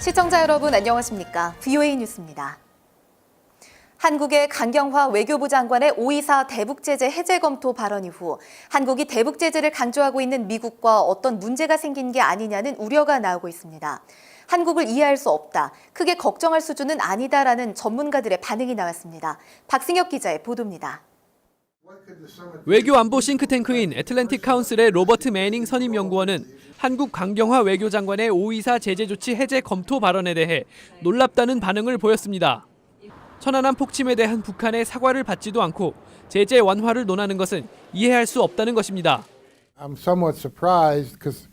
시청자 여러분 안녕하십니까? VOA 뉴스입니다. 한국의 강경화 외교부 장관의 524 대북 제재 해제 검토 발언 이후 한국이 대북 제재를 강조하고 있는 미국과 어떤 문제가 생긴 게 아니냐는 우려가 나오고 있습니다. 한국을 이해할 수 없다, 크게 걱정할 수준은 아니다라는 전문가들의 반응이 나왔습니다. 박승혁 기자의 보도입니다. 외교 안보 싱크탱크인 애틀랜틱 카운슬의 로버트 매닝 선임 연구원은 한국 강경화 외교장관의 524 제재 조치 해제 검토 발언에 대해 놀랍다는 반응을 보였습니다. 천안함 폭침에 대한 북한의 사과를 받지도 않고 제재 완화를 논하는 것은 이해할 수 없다는 것입니다. I'm somewhat surprised because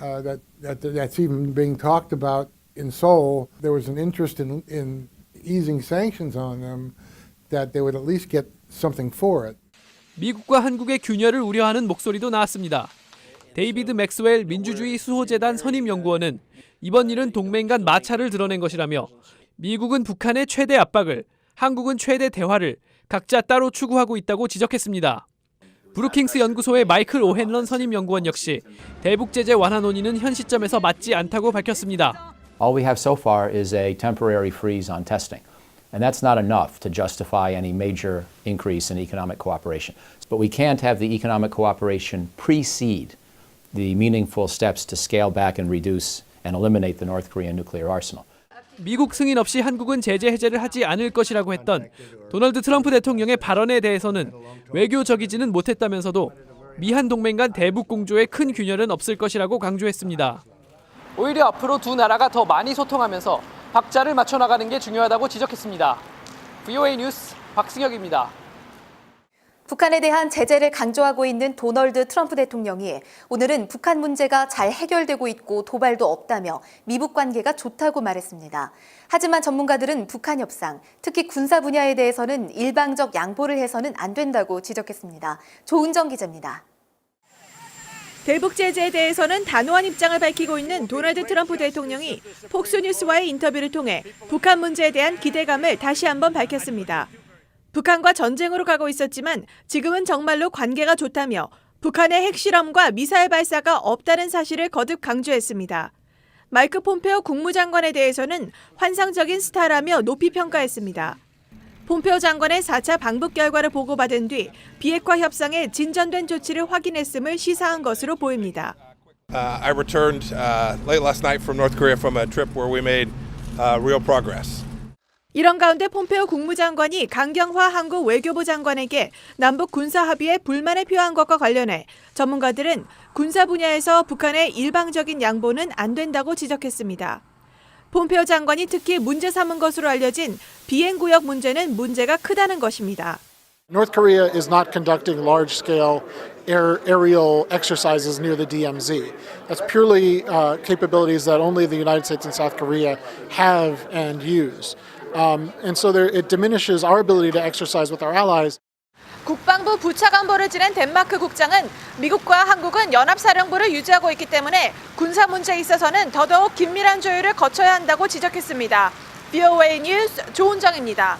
uh, that, that that's even being talked about in Seoul. There was an interest in, in easing sanctions on them, that they would at least get something for it. 미국과 한국의 균열을 우려하는 목소리도 나왔습니다. 데이비드 맥스웰 민주주의 수호재단 선임 연구원은 이번 일은 동맹 간 마찰을 드러낸 것이라며 미국은 북한의 최대 압박을, 한국은 최대 대화를 각자 따로 추구하고 있다고 지적했습니다. 브루킹스 연구소의 마이클 오헨런 선임 연구원 역시 대북 제재 완화 논의는 현 시점에서 맞지 않다고 밝혔습니다. All we have so far is a temporary freeze on testing. And that's not enough to justify any major increase in economic cooperation. But we can't have the economic cooperation precede the meaningful steps to scale back and reduce and eliminate the North Korean nuclear arsenal. 미국 승인 없이 한국은 제재 해제를 하지 않을 것이라고 했던 도널드 트럼프 대통령의 발언에 대해서는 외교적이지는 못했다면서도 미한 동맹 간 대북 공조에 큰 균열은 없을 것이라고 강조했습니다. 오히려 앞으로 두 나라가 더 많이 소통하면서 박자를 맞춰 나가는 게 중요하다고 지적했습니다. VOA 뉴스 박승혁입니다. 북한에 대한 제재를 강조하고 있는 도널드 트럼프 대통령이 오늘은 북한 문제가 잘 해결되고 있고 도발도 없다며 미북 관계가 좋다고 말했습니다. 하지만 전문가들은 북한 협상, 특히 군사 분야에 대해서는 일방적 양보를 해서는 안 된다고 지적했습니다. 조은정 기자입니다. 대북 제재에 대해서는 단호한 입장을 밝히고 있는 도널드 트럼프 대통령이 폭스뉴스와의 인터뷰를 통해 북한 문제에 대한 기대감을 다시 한번 밝혔습니다. 북한과 전쟁으로 가고 있었지만 지금은 정말로 관계가 좋다며 북한의 핵실험과 미사일 발사가 없다는 사실을 거듭 강조했습니다. 마이크 폼페오 국무장관에 대해서는 환상적인 스타라며 높이 평가했습니다. 폼페오 장관의 4차 방북 결과를 보고받은 뒤 비핵화 협상에 진전된 조치를 확인했음을 시사한 것으로 보입니다. Uh, I returned uh, late last night from North Korea from a trip where we made uh, real progress. 이런 가운데 폼페오 국무장관이 강경화 한국 외교부 장관에게 남북 군사 합의에 불만을 표한 것과 관련해 전문가들은 군사 분야에서 북한의 일방적인 양보는 안 된다고 지적했습니다. 폼페오 장관이 특히 문제 삼은 것으로 알려진 비행 구역 문제는 문제가 크다는 것입니다. North Korea is not conducting large scale air, aerial exercises near the DMZ. That's purely uh, capabilities that only the United States and South Korea have and use. Um, and so there, it diminishes our ability to exercise with our allies. 국방부 부차관보를 지낸 덴마크 국장은 미국과 한국은 연합사령부를 유지하고 있기 때문에 군사 문제에 있어서는 더더욱 긴밀한 조율을 거쳐야 한다고 지적했습니다. BOA 뉴스 조은정입니다.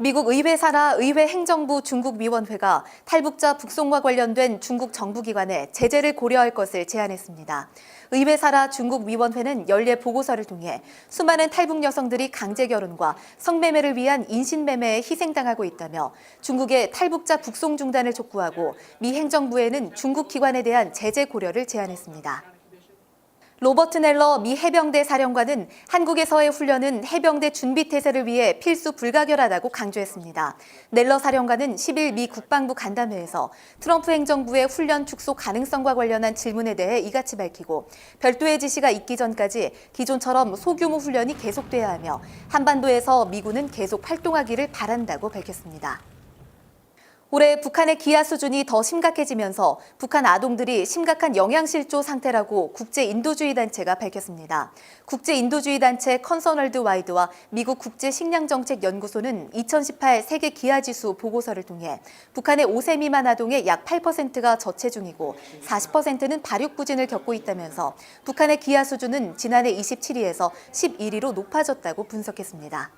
미국 의회 산하 의회 행정부 중국위원회가 탈북자 북송과 관련된 중국 정부기관에 제재를 고려할 것을 제안했습니다. 의회 산하 중국위원회는 연례 보고서를 통해 수많은 탈북 여성들이 강제 결혼과 성매매를 위한 인신매매에 희생당하고 있다며 중국의 탈북자 북송 중단을 촉구하고 미 행정부에는 중국 기관에 대한 제재 고려를 제안했습니다. 로버트 넬러 미 해병대 사령관은 한국에서의 훈련은 해병대 준비 태세를 위해 필수 불가결하다고 강조했습니다. 넬러 사령관은 10일 미 국방부 간담회에서 트럼프 행정부의 훈련 축소 가능성과 관련한 질문에 대해 이같이 밝히고 별도의 지시가 있기 전까지 기존처럼 소규모 훈련이 계속돼야 하며 한반도에서 미군은 계속 활동하기를 바란다고 밝혔습니다. 올해 북한의 기아 수준이 더 심각해지면서 북한 아동들이 심각한 영양실조 상태라고 국제인도주의 단체가 밝혔습니다. 국제인도주의 단체 컨서널드 와이드와 미국 국제식량정책연구소는 2018 세계 기아지수 보고서를 통해 북한의 5세 미만 아동의 약 8%가 저체중이고 40%는 발육부진을 겪고 있다면서 북한의 기아 수준은 지난해 27위에서 11위로 높아졌다고 분석했습니다.